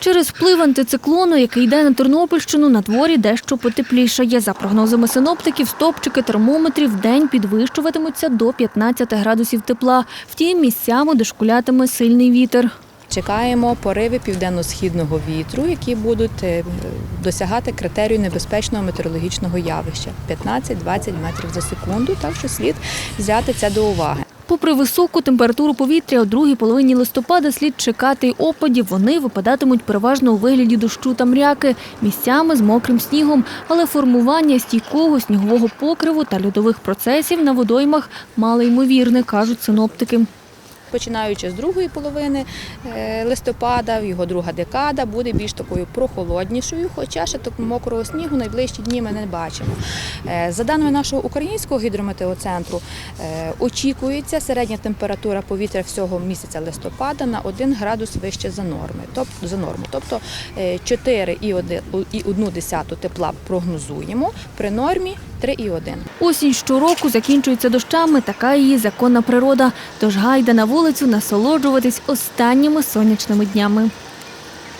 Через вплив антициклону, який йде на Тернопільщину, на дворі дещо потеплішає. За прогнозами синоптиків, стопчики термометрів день підвищуватимуться до 15 градусів тепла. Втім, місцями дошкулятиме сильний вітер. Чекаємо пориви південно-східного вітру, які будуть е, досягати критерію небезпечного метеорологічного явища 15-20 метрів за секунду. Так що слід взяти це до уваги. Попри високу температуру повітря, у другій половині листопада слід чекати й опадів. Вони випадатимуть переважно у вигляді дощу та мряки, місцями з мокрим снігом. Але формування стійкого снігового покриву та льодових процесів на водоймах малоймовірне, кажуть синоптики. Починаючи з другої половини е, листопада, його друга декада буде більш такою прохолоднішою, хоча ще так мокрого снігу найближчі дні ми не бачимо. Е, За даними нашого українського гідрометеоцентру, е, очікується середня температура повітря всього місяця листопада на 1 градус вище за норми, тобто за норму. Тобто е, 4,1 тепла прогнозуємо при нормі 3,1. Осінь щороку закінчується дощами, така її законна природа. Тож гайда на вулицю насолоджуватись останніми сонячними днями.